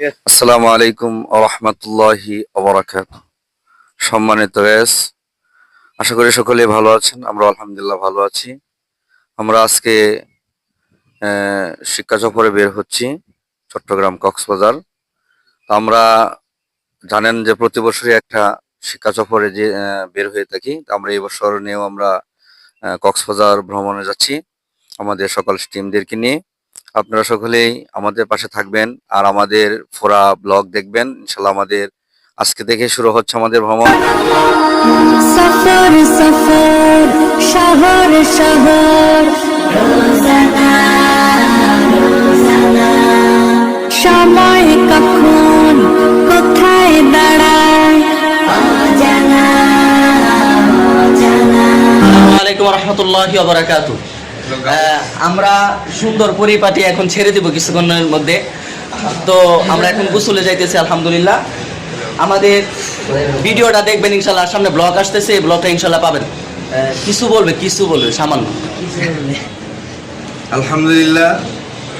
আসসালামু আলাইকুম রহমতুল্লাহি অবরাকাত সম্মানিত এস, আশা করি সকলে ভালো আছেন আমরা আলহামদুলিল্লাহ ভালো আছি। আমরা আজকে শিক্ষা সফরে বের হচ্ছি চট্টগ্রাম কক্সবাজার। আমরা জানেন যে প্রতি বছরই একটা শিক্ষা সফরে যে বের হয়ে থাকি। আমরা এই বছর নিয়েও আমরা কক্সবাজার ভ্রমণে যাচ্ছি। আমাদের সকল টিমদেরকে নিয়ে। আপনারা সকলেই আমাদের পাশে থাকবেন আর আমাদের ফোরা ব্লগ দেখবেন। ইনশাল্লাহ আমাদের আজকে থেকে শুরু হচ্ছে আমাদের ভ্রমণ। সফর সফর শহর শহর। রোজানা রোজানা সময় কখন কোথায় দাঁড়ায়? অজানা অজানা। আলাইকুম রহমতুল্লাহ আমরা সুন্দর পরিপাটি এখন ছেড়ে দিব কিছুক্ষণের মধ্যে। তো আমরা এখন গোসলে যাইতেছি, আলহামদুলিল্লাহ। আমাদের ভিডিওটা দেখবেন ইনশাল্লাহ, সামনে ব্লগ আসতেছে, এই ব্লগটা ইনশাল্লাহ পাবেন। কিছু বলবে কিছু বলবে, সামান্য। আলহামদুলিল্লাহ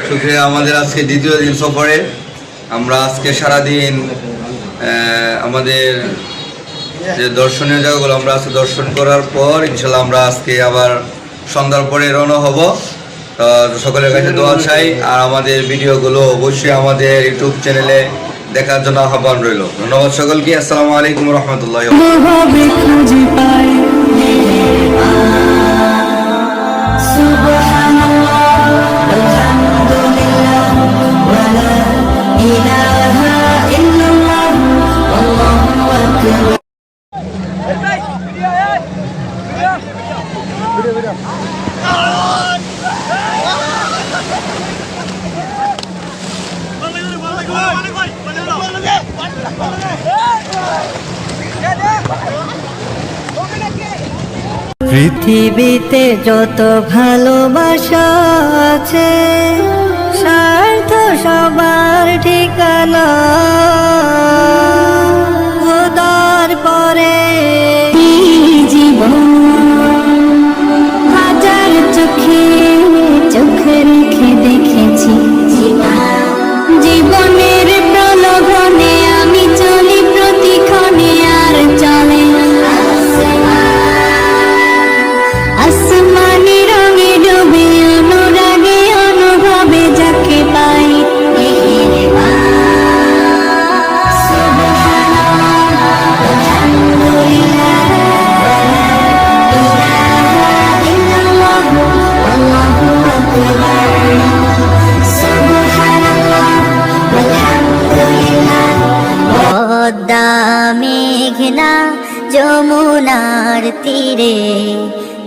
সুখে আমাদের আজকে দ্বিতীয় দিন সফরে। আমরা আজকে সারাদিন আমাদের যে দর্শনীয় জায়গাগুলো আমরা আজকে দর্শন করার পর, ইনশাল্লাহ আমরা আজকে আবার সন্ধ্যার পরে রওনা হব। সকলের কাছে দোয়া চাই, আর আমাদের ভিডিওগুলো অবশ্যই আমাদের ইউটিউব চ্যানেলে দেখার জন্য আহ্বান রইল। ধন্যবাদ সকলকে, আসসালামু আলাইকুম রহমতুল্লাহ পৃথিবীতে যত ভালোবাসা আছে স্বার্থ সবার ঠিকানা মেঘনা যমুনার তীরে।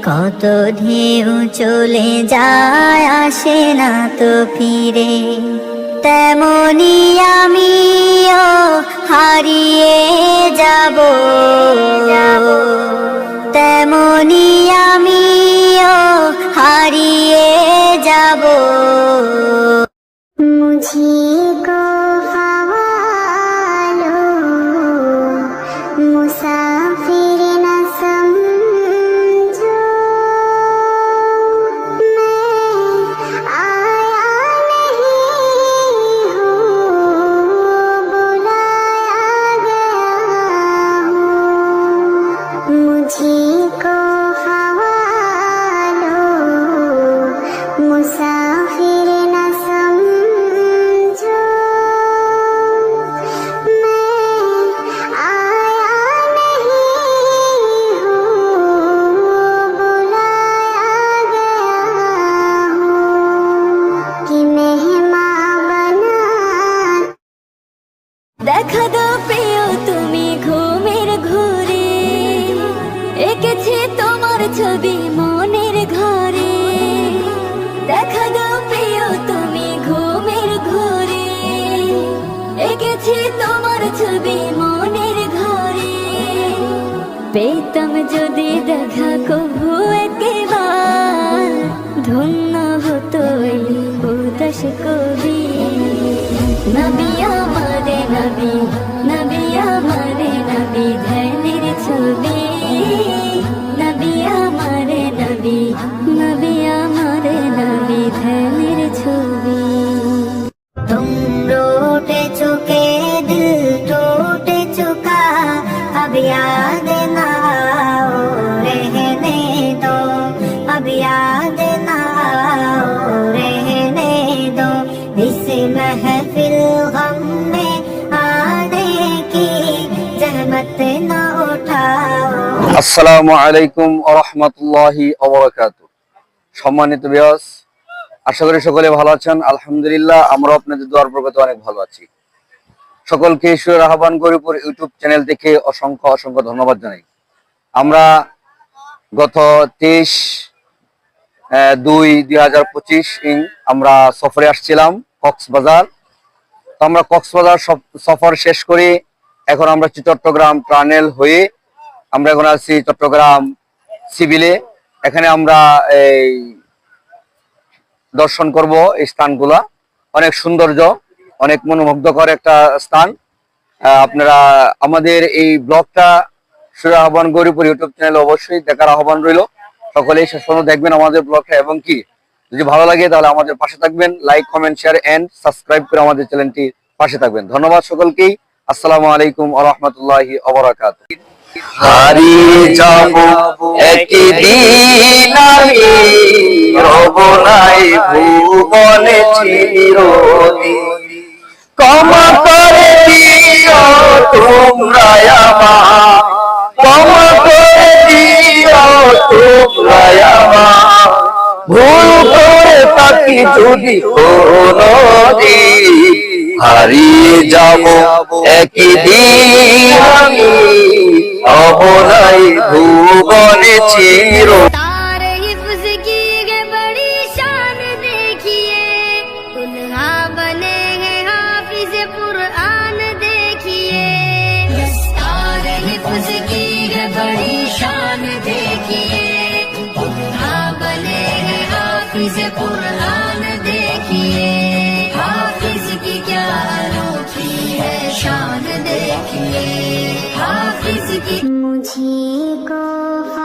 কত ঢেউ চলে যায় আসে না তো ফিরে। তেমনি আমিও দাও প্রিয়, তুমি ঘুমের ঘুরে। এঁকেছে তোমার ছবি মনের ঘরে। দেখা দাও প্রিয়, তুমি ঘুমের ঘুরে। এঁকেছে তোমার ছবি মনের ঘরে। পেতাম যদি দেখা কভু একবার আসসালামু আলাইকুম রহমতুল্লাহি সম্মানিত বিয়াস আশা করি সকলে ভালো আছেন। আলহামদুলিল্লাহ আমরা আপনাদের দোয়ার প্রগতি অনেক ভালো আছি। সকলকে ঈশ্বরের আহ্বান গরিপুর ইউটিউব চ্যানেল থেকে অসংখ্য অসংখ্য ধন্যবাদ জানাই। আমরা গত তেইশ দুই দুই হাজার পঁচিশ ইং আমরা সফরে আসছিলাম কক্সবাজার। তো আমরা কক্সবাজার সফ- সফর শেষ করে এখন আমরা চট্টগ্রাম টানেল হয়ে আমরা এখন আছি চট্টগ্রাম সিভিলে। এখানে আমরা এই দর্শন করব এই স্থানগুলা। অনেক সৌন্দর্য, অনেক মনোমুগ্ধকর একটা স্থান। আপনারা আমাদের এই ব্লগটা সুর আহ্বান গরিপুর ইউটিউব চ্যানেলে অবশ্যই দেখার আহ্বান রইল। সকলেই শেষ পর্যন্ত দেখবেন আমাদের ব্লগটা এবং কি? যদি ভালো লাগে তাহলে আমাদের পাশে থাকবেন। Like comment share and subscribe করে আমাদের চ্যানেলটি পাশে থাকবেন। ধন্যবাদ সকলকেই। আসসালামু আলাইকুম আ রহমতুল্লাহি হারিয়ে যাব একদিন আমি, রব নাই ভুবনে চিরদিন। ক্ষমা করে দিও তোমরা আমার ক্ষমা করে দিও তোমরা আমার ভুল করে তাকি যদি হারিয়ে যাব, একদিন অবলাই ভুবনে চির तार हिफ्ज की है बड़ी शान देखिए मुझे को